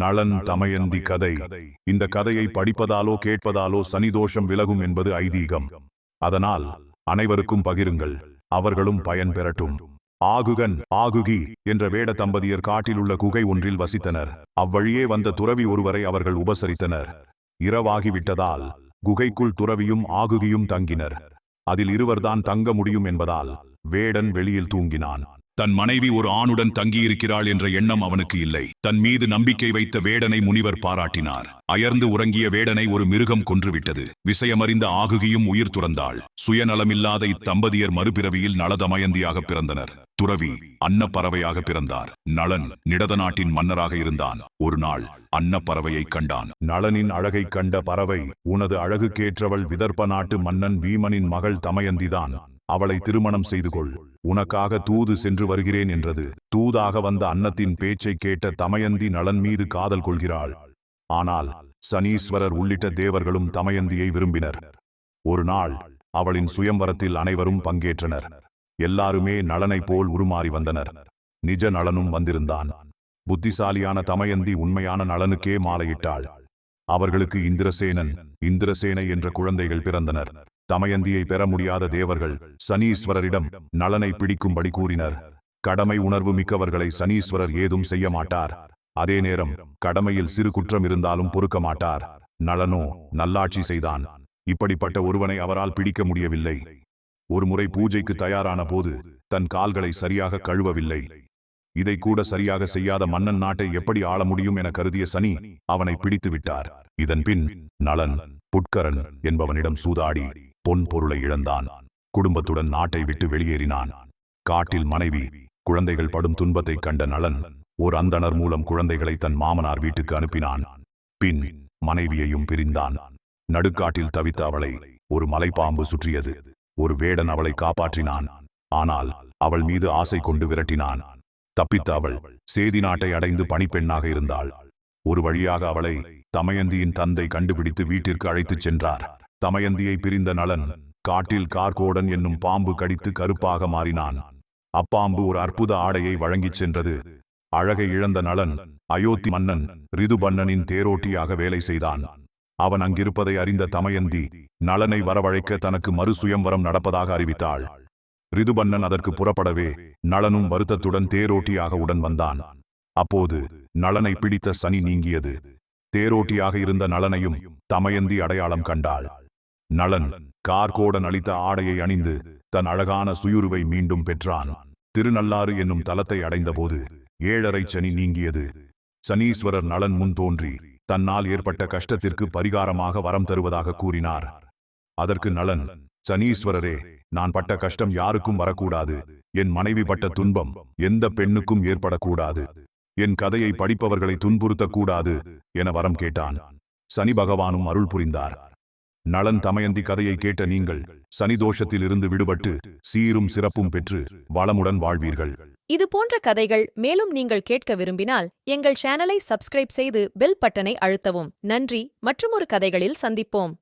நளன் தமயந்தி கதை. இந்த கதையை படிப்பதாலோ கேட்பதாலோ சனிதோஷம் விலகும் என்பது ஐதீகம். அதனால் அனைவருக்கும் பகிருங்கள். அவர்களும் பயன் பெறட்டும். ஆகுகன் ஆகுகி என்ற வேட தம்பதியர் காட்டில் உள்ள குகை ஒன்றில் வசித்தனர். அவ்வழியே வந்த துறவி ஒருவரை அவர்கள் உபசரித்தனர். இரவாகிவிட்டதால் குகைக்குள் துறவியும் ஆகுகியும் தங்கினர். அதில் இருவர்தான் தங்க முடியும் என்பதால் வேடன் வெளியில் தூங்கினான். தன் மனைவி ஒரு ஆணுடன் தங்கியிருக்கிறாள் என்ற எண்ணம் அவனுக்கு இல்லை. தன் மீது நம்பிக்கை வைத்த வேடனை முனிவர் பாராட்டினார். அயர்ந்து உறங்கிய வேடனை ஒரு மிருகம் கொன்றுவிட்டது. விஷயமறிந்த ஆகுகியும் உயிர் துறந்தாள். சுயநலமில்லாத இத்தம்பதியர் மறுபிறவியில் நலதமயந்தியாக பிறந்தனர். துறவி அன்னப்பறவையாக பிறந்தார். நளன் நிடத நாட்டின் மன்னராக இருந்தான். ஒரு நாள் அன்னப்பறவையை கண்டான். நளனின் அழகைக் கண்ட பறவை உனது அழகுக்கேற்றவள் விதர்ப்ப நாட்டு மன்னன் வீமனின் மகள் தமயந்திதான். அவளை திருமணம் செய்து கொள் உனக்காக தூது சென்று வருகிறேன் என்றது. தூதாக வந்த அன்னத்தின் பேச்சைக் கேட்ட தமயந்தி நலன் மீது காதல் கொள்கிறாள். ஆனால் சனீஸ்வரர் உள்ளிட்ட தேவர்களும் தமயந்தியை விரும்பினர். ஒரு நாள் அவளின் சுயம்வரத்தில் அனைவரும் பங்கேற்றனர். எல்லாருமே நலனைப் போல் உருமாறி வந்தனர். நிஜ நலனும் வந்திருந்தான். புத்திசாலியான தமயந்தி உண்மையான நலனுக்கே மாலையிட்டாள். அவர்களுக்கு இந்திரசேனன் இந்திரசேனை என்ற குழந்தைகள் பிறந்தனர். தமயந்தியை பெற முடியாத தேவர்கள் சனீஸ்வரரிடம் நலனை பிடிக்கும்படி கூறினர். கடமை உணர்வு மிக்கவர்களை சனீஸ்வரர் ஏதும் செய்ய மாட்டார். அதே நேரம் கடமையில் சிறு குற்றம் இருந்தாலும் பொறுக்க மாட்டார். நலனோ நல்லாட்சி செய்தான். இப்படிப்பட்ட ஒருவனை அவரால் பிடிக்க முடியவில்லை. ஒருமுறை பூஜைக்கு தயாரான போது தன் கால்களை சரியாக கழுவவில்லை. இதை கூட சரியாக செய்யாத மன்னன் நாட்டை எப்படி ஆள முடியும் என கருதிய சனி அவனை பிடித்து விட்டார். இதன்பின் நலன் புட்கரன் என்பவனிடம் சூதாடி பொன் பொருளை இழந்தான். குடும்பத்துடன் நாட்டை விட்டு வெளியேறினான். காட்டில் மனைவி குழந்தைகள் படும் துன்பத்தைக் கண்ட நலன் ஓர் அந்தணர் மூலம் குழந்தைகளை தன் மாமனார் வீட்டுக்கு அனுப்பினான். பின் மனைவியையும் பிரிந்தான். நடுக்காட்டில் தவித்த அவளை ஒரு மலைப்பாம்பு சுற்றியது. ஒரு வேடன் அவளை காப்பாற்றினான். ஆனால் அவள் மீது ஆசை கொண்டு விரட்டினான். தப்பித்த அவள் சேதி நாட்டை அடைந்து பணிப்பெண்ணாக இருந்தாள். ஒரு வழியாக அவளை தமயந்தியின் தந்தை கண்டுபிடித்து வீட்டிற்கு அழைத்துச் சென்றார். தமயந்தியை பிரிந்த நலன் காட்டில் கார்கோடன் என்னும் பாம்பு கடித்து கருப்பாக மாறினான். அப்பாம்பு ஒரு அற்புத ஆடையை வழங்கிச் சென்றது. அழகை இழந்த நலன் அயோத்தி மன்னன் ரிதுபன்னனின் தேரோட்டியாக வேலை செய்தான். அவன் அங்கிருப்பதை அறிந்த தமயந்தி நலனை வரவழைக்க தனக்கு மறு சுயம்வரம் நடப்பதாக அறிவித்தாள். ரிதுபன்னன் அதற்கு புறப்படவே நலனும் வருத்தத்துடன் தேரோட்டியாக உடன் வந்தான். அப்போது நலனை பிடித்த சனி நீங்கியது. தேரோட்டியாக இருந்த நலனையும் தமயந்தி அடையாளம் கண்டாள். நளன் கார்கோடன் அளித்த ஆடையை அணிந்து தன் அழகான சுயுருவை மீண்டும் பெற்றான். திருநள்ளாறு என்னும் தலத்தை அடைந்தபோது ஏழரை சனி நீங்கியது. சனீஸ்வரர் நலன் முன் தோன்றி தன்னால் ஏற்பட்ட கஷ்டத்திற்கு பரிகாரமாக வரம் தருவதாக கூறினார். அதற்கு நலன் சனீஸ்வரரே நான் பட்ட கஷ்டம் யாருக்கும் வரக்கூடாது. என் மனைவி பட்ட துன்பம் எந்த பெண்ணுக்கும் ஏற்படக்கூடாது. என் கதையை படிப்பவர்களை துன்புறுத்தக்கூடாது என வரம் கேட்டான். சனி பகவானும் அருள் புரிந்தார். நளன் தமயந்தி கதையை கேட்ட நீங்கள் சனிதோஷத்தில் இருந்து விடுபட்டு சீரும் சிறப்பும் பெற்று வளமுடன் வாழ்வீர்கள். இது போன்ற கதைகள் மேலும் நீங்கள் கேட்க விரும்பினால் எங்கள் சேனலை சப்ஸ்கிரைப் செய்து பெல் பட்டனை அழுத்தவும். நன்றி மற்றுமொரு கதைகளில் சந்திப்போம்.